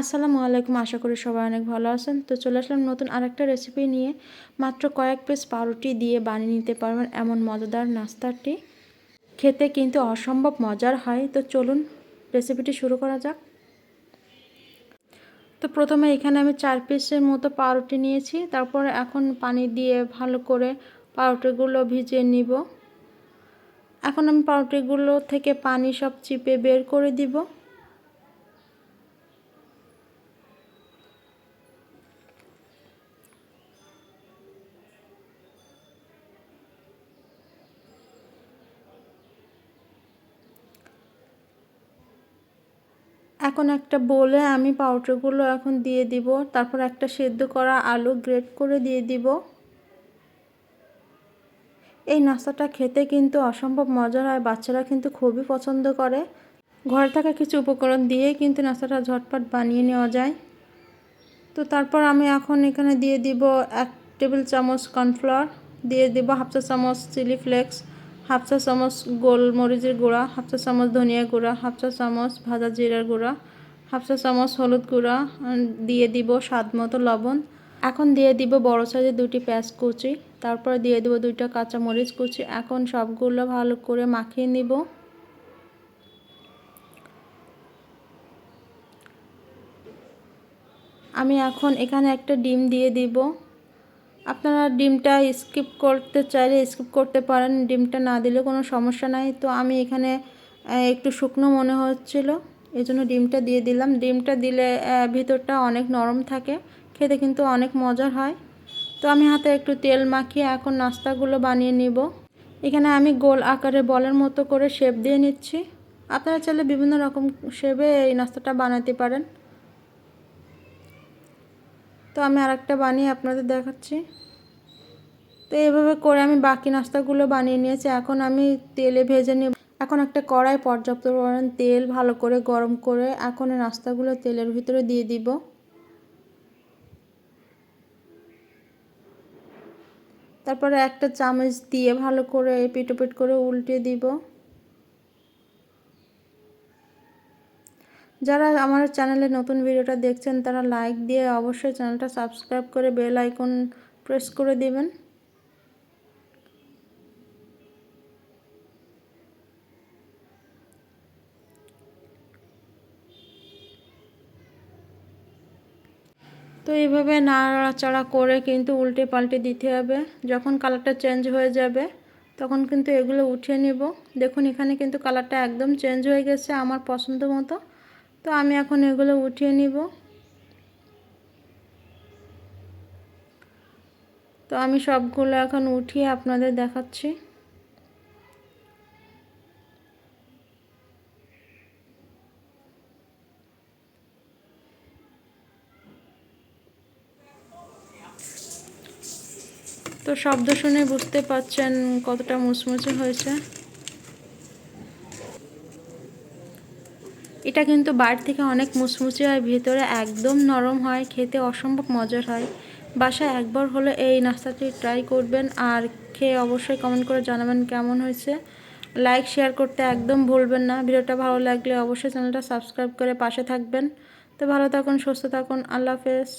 আসসালামু আলাইকুম। আশা করি সবাই অনেক ভালো আছেন। তো চলে আসলাম নতুন আরেকটা রেসিপি নিয়ে। মাত্র কয়েক পিস পাউরুটি দিয়ে বানিয়ে নিতে পারবেন এমন মজাদার নাস্তাটি। খেতে কিন্তু অসম্ভব মজার হয়। তো চলুন রেসিপিটি শুরু করা যাক। তো প্রথমে এখানে আমি চার পিসের মতো পাউরুটি নিয়েছি। তারপরে এখন পানি দিয়ে ভালো করে পাউরুটিগুলো ভিজিয়ে নিব। এখন আমি পাউরুটিগুলো থেকে পানি সব চিপে বের করে দিব। এখন একটা বলে আমি পাউডারগুলো এখন দিয়ে দিব, তারপর একটা সেদ্ধ করা আলু গ্রেট করে দিয়ে দিব। এই নাস্তাটা খেতে কিন্তু অসম্ভব মজার হয়, বাচ্চারা কিন্তু খুবই পছন্দ করে। ঘরে থাকা কিছু উপকরণ দিয়ে কিন্তু নাস্তাটা ঝটপট বানিয়ে নেওয়া যায়। তো তারপর আমি এখন এখানে দিয়ে দিব এক টেবিল চামচ কর্নফ্লাওয়ার, দিয়ে দিব হাফ চা চামচ চিলি ফ্লেক্স হাফ চা চামচ গোলমরিচের গুঁড়া, হাফ চা চামচ ধনিয়া গুঁড়া, হাফ চা চামচ ভাজা জিরার গুঁড়া, হাফ চা চামচ হলুদ গুঁড়া দিয়ে দিব স্বাদ মতো লবণ। এখন দিয়ে দিব বড় সাইজের দুটি পেঁয়াজ কুচি, তারপর দিয়ে দিব দুইটা কাঁচা মরিচ কুচি। এখন সবগুলো ভালো করে মাখিয়ে নিব। আমি এখন এখানে একটা ডিম দিয়ে দিব। আপনারা ডিমটা স্কিপ করতে চাইলে স্কিপ করতে পারেন, ডিমটা না দিলে কোনো সমস্যা নাই। তো আমি এখানে একটু শুকনো মনে হচ্ছিল এই জন্য ডিমটা দিয়ে দিলাম। ডিমটা দিলে ভিতরটা অনেক নরম থাকে, খেতে কিন্তু অনেক মজার হয়। তো আমি হাতে একটু তেল মাখিয়ে এখন নাস্তাগুলো বানিয়ে নিব। এখানে আমি গোল আকারে বলের মতো করে শেপ দিয়ে নিচ্ছি। আপনারা চাইলে বিভিন্ন রকম শেপে এই নাস্তাটা বানাতে পারেন। তো আমি আরেকটা বানিয়ে আপনাদের দেখাচ্ছি। তো এইভাবে করে আমি বাকি নাস্তাগুলো বানিয়ে নিয়েছি। এখন আমি তেলে ভেজে নিব। এখন একটা কড়াই পর্যাপ্ত পরিমাণ তেল ভালো করে গরম করে এখন এই নাস্তাগুলো তেলের ভিতরে দিয়ে দিব। তারপরে একটা চামচ দিয়ে ভালো করে পিটোপিট করে উল্টে দিব। যারা আমার চ্যানেলে নতুন ভিডিওটা দেখছেন, তারা লাইক দিয়ে অবশ্যই চ্যানেলটা সাবস্ক্রাইব করে বেল আইকন প্রেস করে দিবেন। তো এইভাবে নাড়াচাড়া করে কিন্তু উল্টে পাল্টে দিতে হবে। যখন কালারটা চেঞ্জ হয়ে যাবে, তখন কিন্তু এগুলো উঠিয়ে নিব। দেখুন, এখানে কিন্তু কালারটা একদম চেঞ্জ হয়ে গেছে আমার পছন্দ মতো। তো আমি এখন এগুলো উঠিয়ে নিব। তো আমি সবগুলো এখন উঠিয়ে আপনাদের দেখাচ্ছি। তো শব্দ শুনে বুঝতে পাচ্ছেন কতটা মুচমুচে হয়েছে। এটা কিন্তু বাড়ি থেকে অনেক মুচমুচে হয়, ভিতরে একদম নরম হয়, খেতে অসম্ভব মজার হয়। বাসায় একবার হলে এই নাস্তাটি ট্রাই করবেন আর খেয়ে অবশ্যই কমেন্ট করে জানাবেন কেমন হয়েছে। লাইক শেয়ার করতে একদম ভুলবেন না। ভিডিওটা ভালো লাগলে অবশ্যই চ্যানেলটা সাবস্ক্রাইব করে পাশে থাকবেন। তো ভালো থাকুন, সুস্থ থাকুন, আল্লাহ হাফেজ।